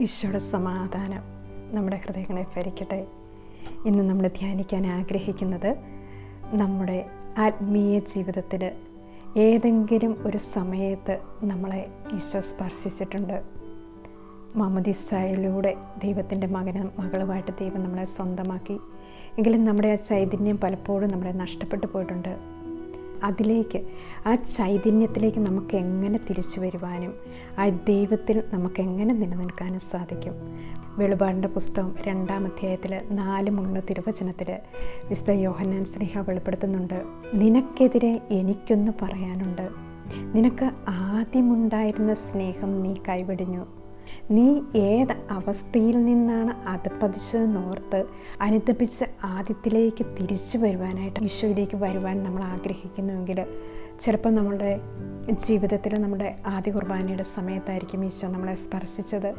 ഈശോയുടെ സമാധാനം നമ്മുടെ ഹൃദയങ്ങളെ ഭരിക്കട്ടെ. ഇന്ന് നമ്മൾ ധ്യാനിക്കാൻ ആഗ്രഹിക്കുന്നത് നമ്മുടെ ആത്മീയ ജീവിതത്തിൽ ഏതെങ്കിലും ഒരു സമയത്ത് നമ്മളെ ഈശോ സ്പർശിച്ചിട്ടുണ്ട്. മമദിസായിലൂടെ ദൈവത്തിന്റെ മകനും മകളുമായിട്ട് ദൈവം നമ്മളെ സ്വന്തമാക്കി. എങ്കിലും നമ്മുടെ ആ ചൈതന്യം പലപ്പോഴും നമ്മളെ നഷ്ടപ്പെട്ടു പോയിട്ടുണ്ട്. അതിലേക്ക് ആ ചൈതന്യത്തിലേക്ക് നമുക്ക് എങ്ങനെ തിരിച്ചു വരുവാനും ആ ദൈവത്തിൽ നമുക്ക് എങ്ങനെ നിലനിൽക്കാനും സാധിക്കും. വെളിപാടിന്റെ പുസ്തകം രണ്ടാം അധ്യായത്തിൽ നാല് മൂന്ന് തിരുവചനത്തിൽ വിശുദ്ധ യോഹന്നാൻ സ്നേഹ വെളിപ്പെടുത്തുന്നുണ്ട്. നിനക്കെതിരെ എനിക്കൊന്ന് പറയാനുണ്ട്. നിനക്ക് ആദ്യമുണ്ടായിരുന്ന സ്നേഹം നീ കൈവിടിഞ്ഞു. നീ ഏത് അവസ്ഥയിൽ നിന്നാണ് അതപ്പതിച്ചതെന്നോർത്ത് അനുദപിച്ച് ആദ്യത്തിലേക്ക് തിരിച്ചു വരുവാനായിട്ട് ഈശോയിലേക്ക് വരുവാൻ നമ്മൾ ആഗ്രഹിക്കുന്നുവെങ്കിൽ ചിലപ്പോൾ നമ്മളുടെ ജീവിതത്തിൽ നമ്മുടെ ആദ്യ കുർബാനയുടെ സമയത്തായിരിക്കും ഈശോ നമ്മളെ സ്പർശിച്ചത്.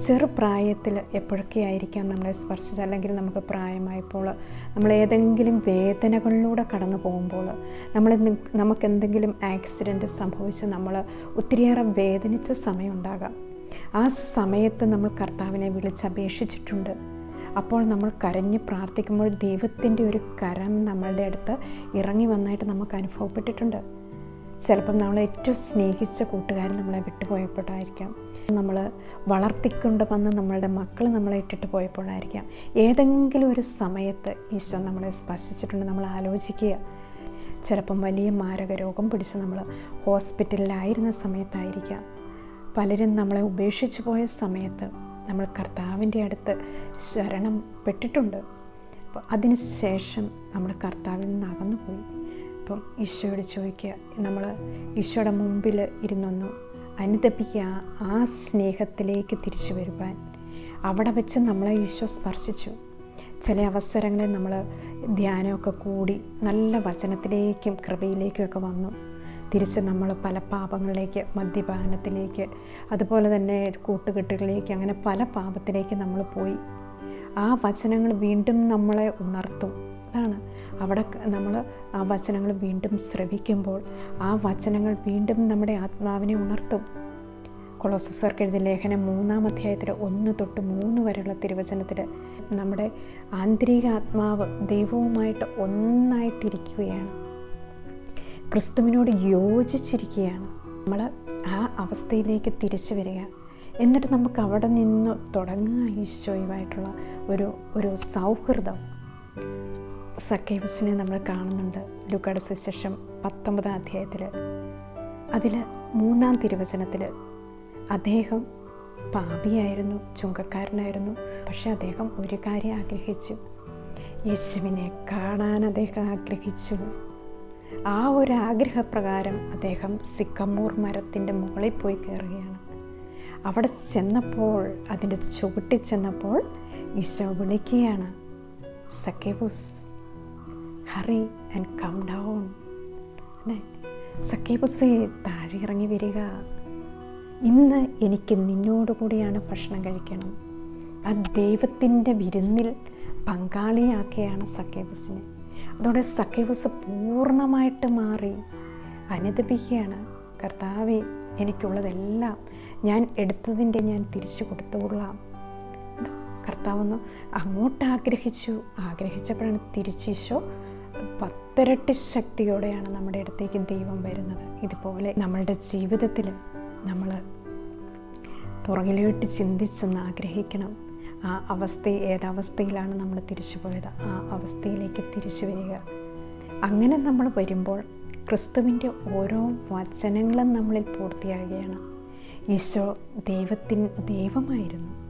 ചെറുപ്രായത്തിൽ എപ്പോഴൊക്കെ ആയിരിക്കാം നമ്മളെ സ്പർശിച്ചത്? അല്ലെങ്കിൽ നമുക്ക് പ്രായമായപ്പോൾ നമ്മൾ ഏതെങ്കിലും വേദനകളിലൂടെ കടന്നു പോകുമ്പോൾ നമ്മൾ നമുക്കെന്തെങ്കിലും ആക്സിഡന്റ് സംഭവിച്ച് നമ്മൾ ഒത്തിരിയേറെ വേദനിച്ച സമയമുണ്ടാകാം ആ സമയത്ത് നമ്മൾ കർത്താവിനെ വിളിച്ചപേക്ഷിച്ചിട്ടുണ്ട്. അപ്പോൾ നമ്മൾ കരഞ്ഞ് പ്രാർത്ഥിക്കുമ്പോൾ ദൈവത്തിന്റെ ഒരു കരം നമ്മളുടെ അടുത്ത് ഇറങ്ങി വന്നായിട്ട് നമുക്ക് അനുഭവപ്പെട്ടിട്ടുണ്ട്. ചിലപ്പം നമ്മൾ ഏറ്റവും സ്നേഹിച്ച കൂട്ടുകാർ നമ്മളെ വിട്ടുപോയപ്പോഴായിരിക്കാം. നമ്മൾ വളർത്തിക്കൊണ്ട് വന്ന് നമ്മളുടെ മക്കൾ നമ്മളെ ഇട്ടിട്ട് പോയപ്പോഴായിരിക്കാം. ഏതെങ്കിലും ഒരു സമയത്ത് ഈശോ നമ്മളെ സ്പർശിച്ചിട്ടുണ്ട് നമ്മൾ ആലോചിക്കുക. ചിലപ്പം വലിയ മാരക രോഗം പിടിച്ച് നമ്മൾ ഹോസ്പിറ്റലിലായിരുന്ന സമയത്തായിരിക്കാം. പലരും നമ്മളെ ഉപേക്ഷിച്ചു പോയ സമയത്ത് നമ്മൾ കർത്താവിന്റെ അടുത്ത് ശരണം പെട്ടിട്ടുണ്ട്. അപ്പോൾ അതിന് ശേഷം നമ്മൾ കർത്താവിൽ നിന്ന് അകന്നുപോയി. അപ്പം ഈശോയോട് ചോദിക്കുക നമ്മൾ ഈശോയുടെ മുമ്പിൽ ഇരുന്നൊന്നു അനുദപിക്കുക ആ സ്നേഹത്തിലേക്ക് തിരിച്ചു വരുവാൻ. അവിടെ വെച്ച് നമ്മളെ ഈശോ സ്പർശിച്ചു. ചില അവസരങ്ങളിൽ നമ്മൾ ധ്യാനമൊക്കെ കൂടി നല്ല വചനത്തിലേക്കും കൃപയിലേക്കും ഒക്കെ വന്നു. തിരിച്ച് നമ്മൾ പല പാപങ്ങളിലേക്ക് മദ്യപാനത്തിലേക്ക് അതുപോലെ തന്നെ കൂട്ടുകെട്ടുകളിലേക്ക് അങ്ങനെ പല പാപത്തിലേക്ക് നമ്മൾ പോയി. ആ വചനങ്ങൾ വീണ്ടും നമ്മളെ ഉണർത്തും. അതാണ്. അവിടെ നമ്മൾ ആ വചനങ്ങൾ വീണ്ടും ശ്രവിക്കുമ്പോൾ ആ വചനങ്ങൾ വീണ്ടും നമ്മുടെ ആത്മാവിനെ ഉണർത്തും. കൊളോസസർക്ക് എഴുതിയ ലേഖനം മൂന്നാം അധ്യായത്തിൽ ഒന്ന് തൊട്ട് മൂന്ന് വരെയുള്ള തിരുവചനത്തിൽ നമ്മുടെ ആന്തരിക ആത്മാവ് ദൈവവുമായിട്ട് ഒന്നായിട്ടിരിക്കുകയാണ്. ക്രിസ്തുവിനോട് യോജിച്ചിരിക്കുകയാണ്. നമ്മൾ ആ അവസ്ഥയിലേക്ക് തിരിച്ചു വരിക. എന്നിട്ട് നമുക്ക് അവിടെ നിന്ന് തുടങ്ങുക ഈശോയുമായിട്ടുള്ള ഒരു ഒരു സൗഹൃദം. സക്കേവസിനെ നമ്മൾ കാണുന്നുണ്ട്. ലുക്കയുടെ സുശേഷം പത്തൊമ്പതാം അധ്യായത്തിൽ അതിൽ മൂന്നാം തിരുവചനത്തിൽ അദ്ദേഹം പാപിയായിരുന്നു ചുങ്കക്കാരനായിരുന്നു. പക്ഷെ അദ്ദേഹം ഒരു കാര്യം ആഗ്രഹിച്ചു. യേശുവിനെ കാണാൻ അദ്ദേഹം ആഗ്രഹിച്ചു. ആ ഒരു ആഗ്രഹപ്രകാരം അദ്ദേഹം സിക്കമ്മൂർ മരത്തിന്റെ മുകളിൽ പോയി കയറുകയാണ്. അവിടെ ചെന്നപ്പോൾ അതിന്റെ ചുവട്ടിൽ ചെന്നപ്പോൾ ഈശോ വിളിക്കുകയാണ് Zacchaeus hurry and come down സക്കേബുസെ താഴെ ഇറങ്ങി വരിക. ഇന്ന് എനിക്ക് നിന്നോട് കൂടിയാണ് ഭക്ഷണം കഴിക്കണം. ആ ദൈവത്തിന്റെ വിരുന്നിൽ പങ്കാളിയാക്കുകയാണ് സക്കേബൂസിനെ അതോടെ സക്കൈവസ് പൂർണമായിട്ട് മാറി. അനുദപിക്കുകയാണ്. കർത്താവെ എനിക്കുള്ളതെല്ലാം ഞാൻ എടുത്തതിന്റെ ഞാൻ തിരിച്ചു കൊടുത്തുകൊള്ളാം. കർത്താവൊന്ന് അങ്ങോട്ട് ആഗ്രഹിച്ചു ആഗ്രഹിച്ചപ്പോഴാണ് തിരിച്ചീശോ പത്തിരട്ടി ശക്തിയോടെയാണ് നമ്മുടെ അടുത്തേക്ക് ദൈവം വരുന്നത്. ഇതുപോലെ നമ്മളുടെ ജീവിതത്തിൽ നമ്മൾ പുറകിലോട്ട് ചിന്തിച്ചൊന്ന് ആഗ്രഹിക്കണം. ആ അവസ്ഥ ഏതവസ്ഥയിലാണ് നമ്മൾ തിരിച്ചു പോയത്? ആ അവസ്ഥയിലേക്ക് തിരിച്ചു വരിക. അങ്ങനെ നമ്മൾ വരുമ്പോൾ ക്രിസ്തുവിന്റെ ഓരോ വചനങ്ങളും നമ്മളിൽ പൂർത്തിയാകുകയാണ് ഈശോ ദൈവത്തിൻ ദൈവമായിരുന്നു.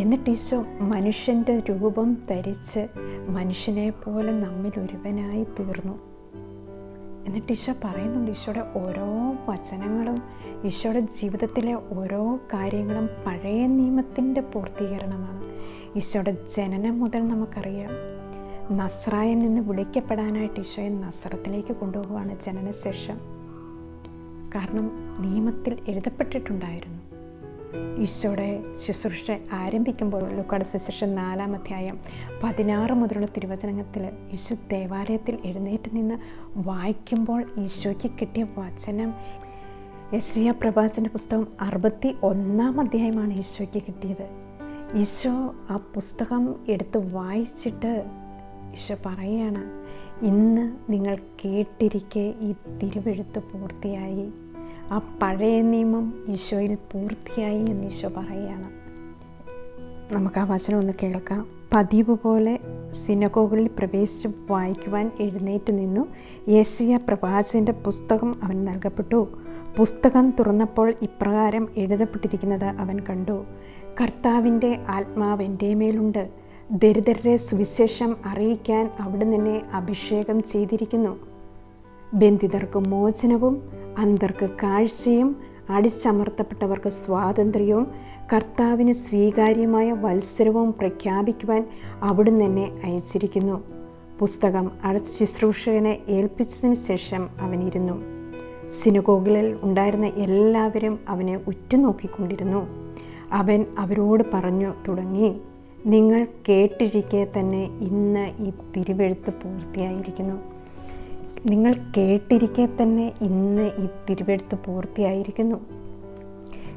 എന്നിട്ട് ഈശോ മനുഷ്യന്റെ രൂപം ധരിച്ച് മനുഷ്യനെ പോലെ നമ്മിൽ ഒരുവനായി തീർന്നു. എന്നിട്ട് ഈശോ പറയുന്നുണ്ട് ഈശോയുടെ ഓരോ വചനങ്ങളും ഈശോയുടെ ജീവിതത്തിലെ ഓരോ കാര്യങ്ങളും പഴയ നിയമത്തിന്റെ പൂർത്തീകരണമാണ്. ഈശോയുടെ ജനനം മുതൽ നമുക്കറിയാം. നസ്രായൻ എന്ന് വിളിക്കപ്പെടാനായിട്ട് ഈശോയെ നസ്രത്തിലേക്ക് കൊണ്ടുപോവുകയാണ് ജനനശേഷം. കാരണം നിയമത്തിൽ എഴുതപ്പെട്ടിട്ടുണ്ടായിരുന്നു. ഈശോയുടെ ശുശ്രൂഷ ആരംഭിക്കുമ്പോൾ ലുക്കാട് ശുശ്രൂഷ നാലാം അധ്യായം പതിനാറ് മുതലുള്ള തിരുവചനത്തിൽ ഈശോ ദേവാലയത്തിൽ എഴുന്നേറ്റ് നിന്ന് വായിക്കുമ്പോൾ ഈശോയ്ക്ക് കിട്ടിയ വചനം. യശയ പ്രഭാസിന്റെ പുസ്തകം അറുപത്തി ഒന്നാം അധ്യായമാണ് ഈശോയ്ക്ക് കിട്ടിയത്. ഈശോ ആ പുസ്തകം എടുത്ത് വായിച്ചിട്ട് ഈശോ പറയുകയാണ് ഇന്ന് നിങ്ങൾ കേട്ടിരിക്കെ ഈ തിരുവെഴുത്ത് പൂർത്തിയായി. ആ പഴയ നിയമം ഈശോയിൽ പൂർത്തിയായി എന്ന് ഈശോ പറയുകയാണ് നമുക്ക് ആ വചനം ഒന്ന് കേൾക്കാം. പതിവ് പോലെ സിനഗോഗിൽ പ്രവേശിച്ച് വായിക്കുവാൻ എഴുന്നേറ്റ് നിന്നു. യേശിയ പ്രവാചകന്റെ പുസ്തകം അവൻ നൽകപ്പെട്ടു. പുസ്തകം തുറന്നപ്പോൾ ഇപ്രകാരം എഴുതപ്പെട്ടിരിക്കുന്നത് അവൻ കണ്ടു. കർത്താവിന്റെ ആത്മാവ് എന്റെ മേലുണ്ട്. ദരിദ്രരെ സുവിശേഷം അറിയിക്കാൻ അവിടെ നിന്നെ അഭിഷേകം ചെയ്തിരിക്കുന്നു. ബന്ധിതർക്ക് മോചനവും അന്തർക്ക് കാഴ്ചയും അടിച്ചമർത്തപ്പെട്ടവർക്ക് സ്വാതന്ത്ര്യവും കർത്താവിന് സ്വീകാര്യമായ വത്സരവും പ്രഖ്യാപിക്കുവാൻ അവിടുന്ന് എന്നെ അയച്ചിരിക്കുന്നു. പുസ്തകം അടച്ച ശുശ്രൂഷകനെ ഏൽപ്പിച്ചതിന് ശേഷം അവനിരുന്നു. സിനുകോകളിൽ ഉണ്ടായിരുന്ന എല്ലാവരും അവനെ ഉറ്റുനോക്കിക്കൊണ്ടിരുന്നു. അവൻ അവരോട് പറഞ്ഞു തുടങ്ങി നിങ്ങൾ കേട്ടിരിക്കെ തന്നെ ഇന്ന് ഈ തിരുവെഴുത്ത് പൂർത്തിയായിരിക്കുന്നു. നിങ്ങൾ കേട്ടിരിക്കെ തന്നെ ഇന്ന് ഈ തിരുവെടുത്ത് പൂർത്തിയായിരിക്കുന്നു.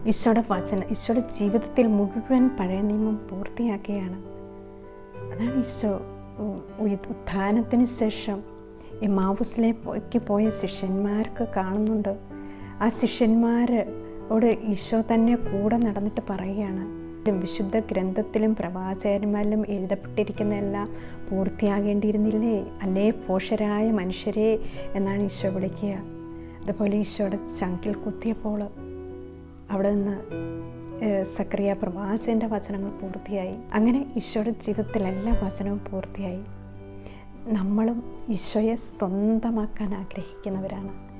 ഈശോയുടെ വചന ഈശോയുടെ ജീവിതത്തിൽ മുഴുവൻ പഴയ നിയമം പൂർത്തിയാക്കുകയാണ് അതാണ് ഈശോ ഉത്ഥാനത്തിന് ശേഷം ഈ മാവുസിലേക്ക് പോയ ശിഷ്യന്മാർക്ക് കാണുന്നുണ്ട്. ആ ശിഷ്യന്മാരോട് ഈശോ തന്നെ കൂടെ നടന്നിട്ട് പറയുകയാണ്. വിശുദ്ധ ഗ്രന്ഥത്തിലും പ്രവാചകന്മാരിലും എഴുതപ്പെട്ടിരിക്കുന്ന എല്ലാം പൂർത്തിയാകേണ്ടിയിരുന്നില്ലേ? അല്ലേ പോഷരായ മനുഷ്യരെ? എന്നാണ് ഈശോ വിളിക്കുക. അതുപോലെ ഈശോയുടെ ചങ്കിൽ കുത്തിയപ്പോൾ അവിടെ നിന്ന് സക്രിയ പ്രവാചകന്റെ വചനങ്ങൾ പൂർത്തിയായി. അങ്ങനെ ഈശോയുടെ ജീവിതത്തിൽ എല്ലാ വചനവും പൂർത്തിയായി. നമ്മളും ഈശോയെ സ്വന്തമാക്കാൻ ആഗ്രഹിക്കുന്നവരാണ്.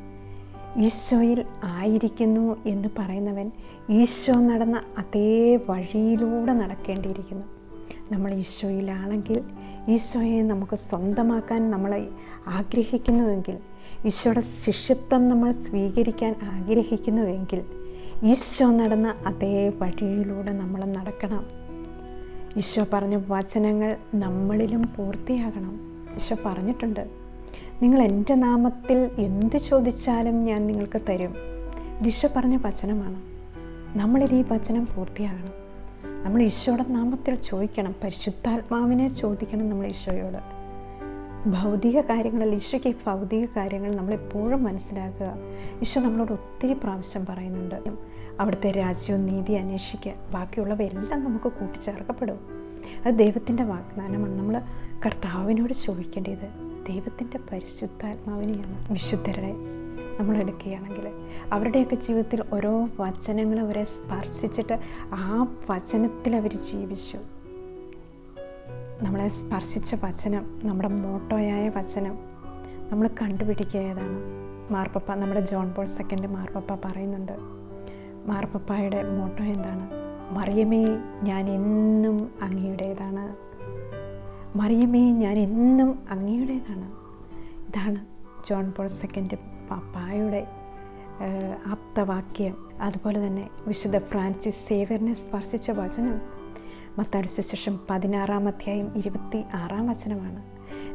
ഈശോയിൽ ആയിരിക്കുന്നു എന്ന് പറയുന്നവൻ ഈശോ നടന്ന അതേ വഴിയിലൂടെ നടക്കേണ്ടിയിരിക്കുന്നു. നമ്മൾ ഈശോയിലാണെങ്കിൽ ഈശോയെ നമുക്ക് സ്വന്തമാക്കാൻ നമ്മൾ ആഗ്രഹിക്കുന്നുവെങ്കിൽ ഈശോയുടെ ശിഷ്യത്വം നമ്മൾ സ്വീകരിക്കാൻ ആഗ്രഹിക്കുന്നുവെങ്കിൽ ഈശോ നടന്ന അതേ വഴിയിലൂടെ നമ്മൾ നടക്കണം. ഈശോ പറഞ്ഞ വചനങ്ങൾ നമ്മളിലും പൂർത്തിയാകണം. ഈശോ പറഞ്ഞിട്ടുണ്ട് നിങ്ങൾ എന്റെ നാമത്തിൽ എന്ത് ചോദിച്ചാലും ഞാൻ നിങ്ങൾക്ക് തരും. ദിശ പറഞ്ഞ വചനമാണ്. നമ്മളിൽ ഈ വചനം പൂർത്തിയാകണം. നമ്മൾ ഈശോയുടെ നാമത്തിൽ ചോദിക്കണം. പരിശുദ്ധാത്മാവിനെ ചോദിക്കണം നമ്മൾ ഈശോയോട്. ഭൗതിക കാര്യങ്ങളിൽ ഈശോയ്ക്ക് ഭൗതിക കാര്യങ്ങൾ നമ്മളെപ്പോഴും മനസ്സിലാക്കുക. ഈശോ നമ്മളോട് ഒത്തിരി പ്രാവശ്യം പറയുന്നുണ്ട്. അവിടുത്തെ രാജ്യവും നീതി അന്വേഷിക്കുക. ബാക്കിയുള്ളവയെല്ലാം നമുക്ക് കൂട്ടിച്ചേർക്കപ്പെടും. അത് ദൈവത്തിന്റെ വാഗ്ദാനമാണ്. നമ്മൾ കർത്താവിനോട് ചോദിക്കേണ്ടത്. ദൈവത്തിന്റെ പരിശുദ്ധാത്മാവിനെയാണ് വിശുദ്ധരുടെ നമ്മൾ എടുക്കുകയാണെങ്കിൽ അവരുടെയൊക്കെ ജീവിതത്തിൽ ഓരോ വചനങ്ങൾ അവരെ സ്പർശിച്ചിട്ട് ആ വചനത്തിൽ അവർ ജീവിച്ചു. നമ്മളെ സ്പർശിച്ച വചനം നമ്മുടെ മോട്ടോയായ വചനം നമ്മൾ കണ്ടുപിടിക്കുക ഏതാണ്? മാർപ്പപ്പ നമ്മുടെ ജോൺ പോൾ സെക്കൻഡ് മാർപ്പപ്പ പറയുന്നുണ്ട് മാർപ്പപ്പായുടെ മോട്ടോ എന്താണ്? മറിയമേ ഞാൻ എന്നും അങ്ങയുടേതാണ്. മറിയമേ ഞാൻ എന്നും അങ്ങയുടേതാണ്. ഇതാണ് ജോൺ പോൾ സെക്കൻഡ് പപ്പായുടെ ആപ്തവാക്യം. അതുപോലെ തന്നെ വിശുദ്ധ ഫ്രാൻസിസ് സേവ്യറിനെ സ്പർശിച്ച വചനം. മത്താടി സുശേഷം പതിനാറാം അധ്യായം ഇരുപത്തി ആറാം വചനമാണ്.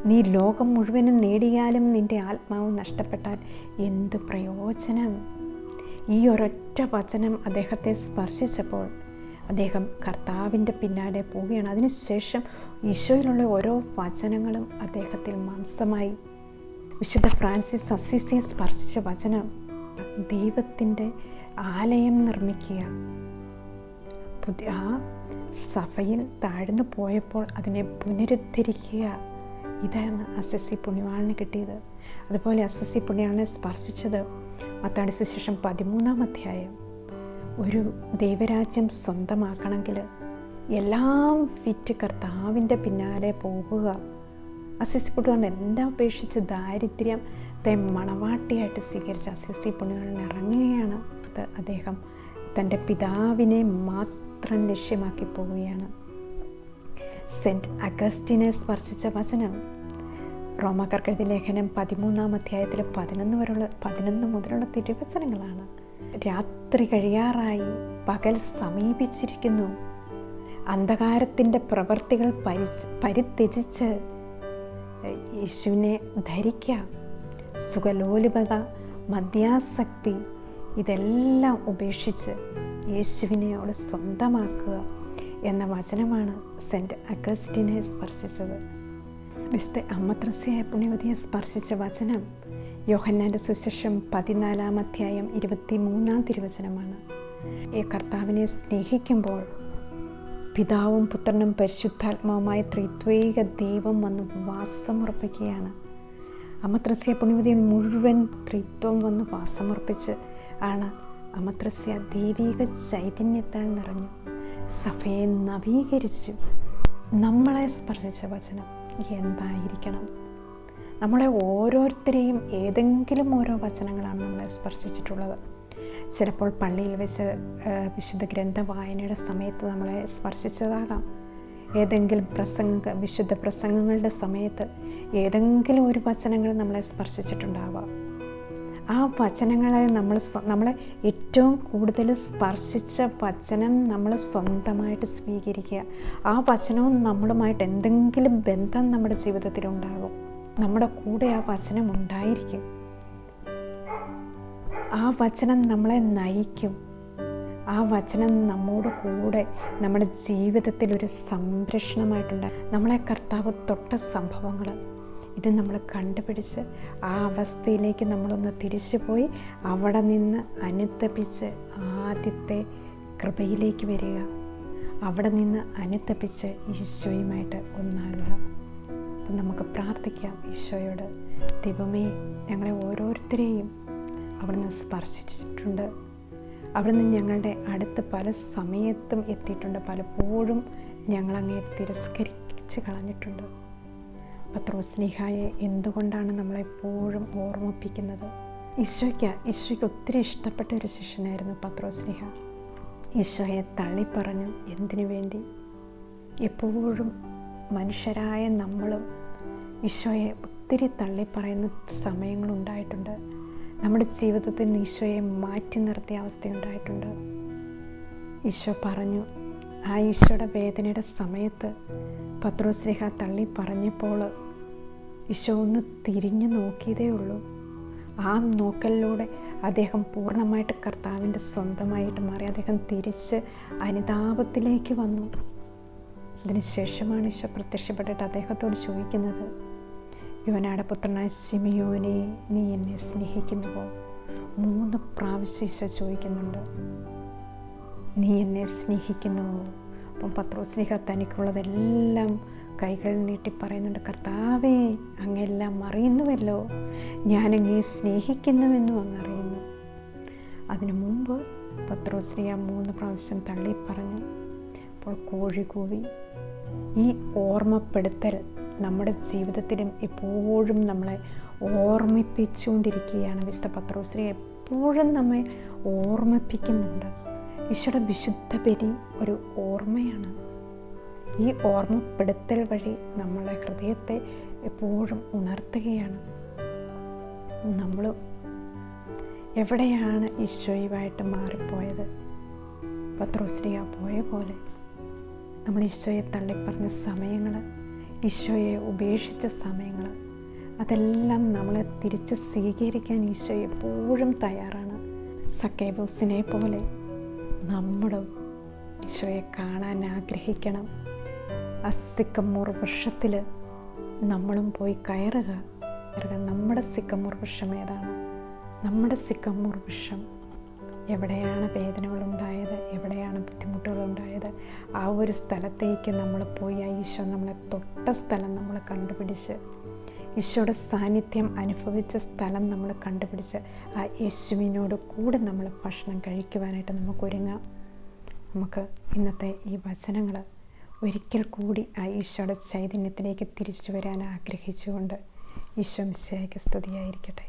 നീ ലോകം മുഴുവനും നേടിയാലും നിന്റെ ആത്മാവ് നഷ്ടപ്പെട്ടാൽ എന്ത് പ്രയോജനം? ഈ ഒരൊറ്റ വചനം അദ്ദേഹത്തെ സ്പർശിച്ചപ്പോൾ അദ്ദേഹം കർത്താവിന്റെ പിന്നാലെ പോവുകയാണ്. അതിനുശേഷം ഈശോയിലുള്ള ഓരോ വചനങ്ങളും അദ്ദേഹത്തിൽ മാംസമായി. വിശുദ്ധ ഫ്രാൻസിസ് അസിസിയെ സ്പർശിച്ച വചനം ദൈവത്തിന്റെ ആലയം നിർമ്മിക്കുക. പുതിയ ആ സഭയിൽ താഴ്ന്നു പോയപ്പോൾ അതിനെ പുനരുദ്ധരിക്കുക. ഇതാണ് അസസി പുണ്യവാളിന് കിട്ടിയത്. അതുപോലെ അസസി പുണ്യവാളിനെ സ്പർശിച്ചത് മത്താടി സുശേഷം പതിമൂന്നാം അധ്യായം. ഒരു ദൈവരാജ്യം സ്വന്തമാക്കണമെങ്കിൽ എല്ലാം വിറ്റ് കർത്താവിന്റെ പിന്നാലെ പോകുക. അസിസി പുണ്യവാളൻ എല്ലാം ദാരിദ്ര്യം ദാരിദ്ര്യത്തെ മണവാട്ടിയായിട്ട് സ്വീകരിച്ച അസിസി പുണ്യവാളൻ ഇറങ്ങുകയാണ്. അത് അദ്ദേഹം തന്റെ പിതാവിനെ മാത്രം ലക്ഷ്യമാക്കി പോവുകയാണ്. സെന്റ് അഗസ്റ്റിനെ സ്പർശിച്ച വചനം റോമാക്കർക്കെഴുതി ലേഖനം പതിമൂന്നാം അധ്യായത്തിൽ പതിനൊന്ന് വരെയുള്ള പതിനൊന്ന് മുതലുള്ള തിരുവചനങ്ങളാണ്. രാത്രി കഴിയാറായി പകൽ സമീപിച്ചിരിക്കുന്നു. അന്ധകാരത്തിന്റെ പ്രവൃത്തികൾ പരി പരിത്യജിച്ച് യേശുവിനെ ധരിക്കാം. സുഖലോലുപത മദ്യാസക്തി ഇതെല്ലാം ഉപേക്ഷിച്ച് യേശുവിനെയോട് സ്വന്തമാക്കുക എന്ന വചനമാണ് സെന്റ് അഗസ്റ്റിനെ സ്പർശിച്ചത്. വിശുദ്ധ അമ്മത്രസ്യായ പുണ്യവതിയെ സ്പർശിച്ച വചനം യോഹന്നാന്റെ സുശേഷം പതിനാലാം അധ്യായം ഇരുപത്തി മൂന്നാം തിരുവചനമാണ്. ഈ കർത്താവിനെ സ്നേഹിക്കുമ്പോൾ പിതാവും പുത്രനും പരിശുദ്ധാത്മാവുമായ ത്രിദ്വൈക ദൈവം വന്ന് വാസമുറപ്പിക്കുകയാണ്. അമത്രസ്യ പുണ്യവതി മുഴുവൻ ത്രിത്വം വന്ന് വാസമർപ്പിച്ച് ആണ് അമത്രസ്യ ദൈവിക ചൈതന്യത്താൽ നിറഞ്ഞു. സഭയെ നവീകരിച്ചു. നമ്മളെ സ്പർശിച്ച വചനം എന്തായിരിക്കണം? നമ്മളെ ഓരോരുത്തരെയും ഏതെങ്കിലും ഓരോ വചനങ്ങളാണ് നമ്മളെ സ്പർശിച്ചിട്ടുള്ളത്. ചിലപ്പോൾ പള്ളിയിൽ വെച്ച് വിശുദ്ധ ഗ്രന്ഥ വായനയുടെ സമയത്ത് നമ്മളെ സ്പർശിച്ചതാകാം. ഏതെങ്കിലും പ്രസംഗ വിശുദ്ധ പ്രസംഗങ്ങളുടെ സമയത്ത് ഏതെങ്കിലും ഒരു വചനങ്ങൾ നമ്മളെ സ്പർശിച്ചിട്ടുണ്ടാവാം. ആ വചനങ്ങളെ നമ്മൾ നമ്മളെ ഏറ്റവും കൂടുതൽ സ്പർശിച്ച വചനം നമ്മൾ സ്വന്തമായിട്ട് സ്വീകരിക്കുക. ആ വചനവും നമ്മളുമായിട്ട് എന്തെങ്കിലും ബന്ധം നമ്മുടെ ജീവിതത്തിൽ ഉണ്ടാകും നമ്മുടെ കൂടെ ആ വചനം ഉണ്ടായിരിക്കും. ആ വചനം നമ്മളെ നയിക്കും. ആ വചനം നമ്മോട് കൂടെ നമ്മുടെ ജീവിതത്തിൽ ഒരു സംരക്ഷണമായിട്ടുണ്ട്. നമ്മളെ കർത്താവ് തൊട്ട സംഭവങ്ങൾ ഇത് നമ്മൾ കണ്ടുപിടിച്ച് ആ അവസ്ഥയിലേക്ക് നമ്മളൊന്ന് തിരിച്ചു പോയി അവിടെ നിന്ന് അനുത്തപ്പിച്ച് ആദ്യത്തെ കൃപയിലേക്ക് വരിക. അവിടെ നിന്ന് അനുത്തപ്പിച്ച് ഈശോയുമായിട്ട് ഒന്നാകുക. അപ്പം നമുക്ക് പ്രാർത്ഥിക്കാം. ഈശോയോട്. ദൈവമേ ഞങ്ങളെ ഓരോരുത്തരെയും അവിടുന്ന് സ്പർശിച്ചിട്ടുണ്ട്. അവിടുന്ന് ഞങ്ങളുടെ അടുത്ത് പല സമയത്തും എത്തിയിട്ടുണ്ട്. പലപ്പോഴും ഞങ്ങളങ്ങേ തിരസ്കരിച്ച് കളഞ്ഞിട്ടുണ്ട്. പത്രോസ്നേഹായെ എന്തുകൊണ്ടാണ് നമ്മളെപ്പോഴും ഓർമ്മിപ്പിക്കുന്നത്? ഈശോയ്ക്ക് ഈശോയ്ക്ക് ഒത്തിരി ഇഷ്ടപ്പെട്ട ഒരു ശിഷ്യനായിരുന്നു പത്രോസ്നേഹ. ഈശോയെ തള്ളിപ്പറഞ്ഞു എന്തിനു വേണ്ടി? എപ്പോഴും മനുഷ്യരായ നമ്മളും ഈശോയെ ഒത്തിരി തള്ളിപ്പറയുന്ന സമയങ്ങളുണ്ടായിട്ടുണ്ട്. നമ്മുടെ ജീവിതത്തിൽ നിന്ന് ഈശോയെ മാറ്റി നിർത്തിയ അവസ്ഥയുണ്ടായിട്ടുണ്ട്. ഈശോ പറഞ്ഞു ആ ഈശോയുടെ വേദനയുടെ സമയത്ത് പത്രോസ്ലിഹ തള്ളി പറഞ്ഞപ്പോൾ ഈശോ ഒന്ന് തിരിഞ്ഞു നോക്കിയതേ ഉള്ളൂ. ആ നോക്കലിലൂടെ അദ്ദേഹം പൂർണമായിട്ട് കർത്താവിന്റെ സ്വന്തമായിട്ട് മാറി. അദ്ദേഹം തിരിച്ച് അനുതാപത്തിലേക്ക് വന്നു. അതിനുശേഷമാണ് ഈശോ പ്രത്യക്ഷപ്പെട്ടിട്ട് അദ്ദേഹത്തോട് ചോദിക്കുന്നത് യുവനാട പുത്രനായ സിമിയോനെ നീ എന്നെ സ്നേഹിക്കുന്നുവോ? മൂന്ന് പ്രാവശ്യം ഈശോ ചോദിക്കുന്നുണ്ട്. നീ എന്നെ സ്നേഹിക്കുന്നുവോ? അപ്പം പത്രോസ്നേഹ തനിക്കുള്ളതെല്ലാം കൈകൾ നീട്ടി പറയുന്നുണ്ട് കർത്താവേ അങ്ങെല്ലാം അറിയുന്നുവല്ലോ. ഞാനങ്ങേ സ്നേഹിക്കുന്നുവെന്നും അങ്ങ് അറിയുന്നു. അതിനു മുമ്പ് പത്രോസ്നേഹ മൂന്ന് പ്രാവശ്യം തള്ളി പറഞ്ഞു അപ്പോൾ കോഴി കൂവി ഈ ഓർമ്മപ്പെടുത്തൽ നമ്മുടെ ജീവിതത്തിലും എപ്പോഴും നമ്മളെ ഓർമ്മിപ്പിച്ചുകൊണ്ടിരിക്കുകയാണ് വിശുദ്ധ പത്രോശ്രീ എപ്പോഴും നമ്മെ ഓർമ്മിപ്പിക്കുന്നുണ്ട്. ഈശോയുടെ വിശുദ്ധ പെരി ഒരു ഓർമ്മയാണ്. ഈ ഓർമ്മപ്പെടുത്തൽ വഴി നമ്മളെ ഹൃദയത്തെ എപ്പോഴും ഉണർത്തുകയാണ്. നമ്മൾ എവിടെയാണ് ഈശോയുമായിട്ട് മാറിപ്പോയത്? പത്രോശ്രീയ പോയ പോലെ. നമ്മൾ ഈശോയെ തള്ളിപ്പറഞ്ഞ സമയങ്ങൾ ഈശോയെ ഉപേക്ഷിച്ച സമയങ്ങൾ അതെല്ലാം നമ്മളെ തിരിച്ച് സ്വീകരിക്കാൻ ഈശോ എപ്പോഴും തയ്യാറാണ്. സക്കേബോസിനെ പോലെ നമ്മളും ഈശോയെ കാണാൻ ആഗ്രഹിക്കണം. അസിക്കമ്മൂർ സിക്കമ്മൂർ വൃക്ഷത്തിൽ നമ്മളും പോയി കയറുക. നമ്മുടെ സിക്കമ്മൂർ വൃക്ഷം ഏതാണ്? നമ്മുടെ സിക്കമ്മൂർ വൃക്ഷം എവിടെയാണ് വേദനകളുണ്ടായത് എവിടെയാണ് ബുദ്ധിമുട്ടുകളുണ്ടായത് ആ ഒരു സ്ഥലത്തേക്ക് നമ്മൾ പോയി ആ ഈശോ നമ്മളെ തൊട്ട സ്ഥലം നമ്മൾ കണ്ടുപിടിച്ച് ഈശോയുടെ സാന്നിധ്യം അനുഭവിച്ച സ്ഥലം നമ്മൾ കണ്ടുപിടിച്ച് ആ യേശുവിനോട് കൂടെ നമ്മൾ ഭക്ഷണം കഴിക്കുവാനായിട്ട് നമുക്ക് ഒരുങ്ങാം. നമുക്ക് ഇന്നത്തെ ഈ വചനങ്ങൾ ഒരിക്കൽ കൂടി ആ ഈശോയുടെ ചൈതന്യത്തിലേക്ക് തിരിച്ചു വരാൻ ആഗ്രഹിച്ചുകൊണ്ട് ഈശോ മിശയ്ക്ക് സ്തുതിയായിരിക്കട്ടെ.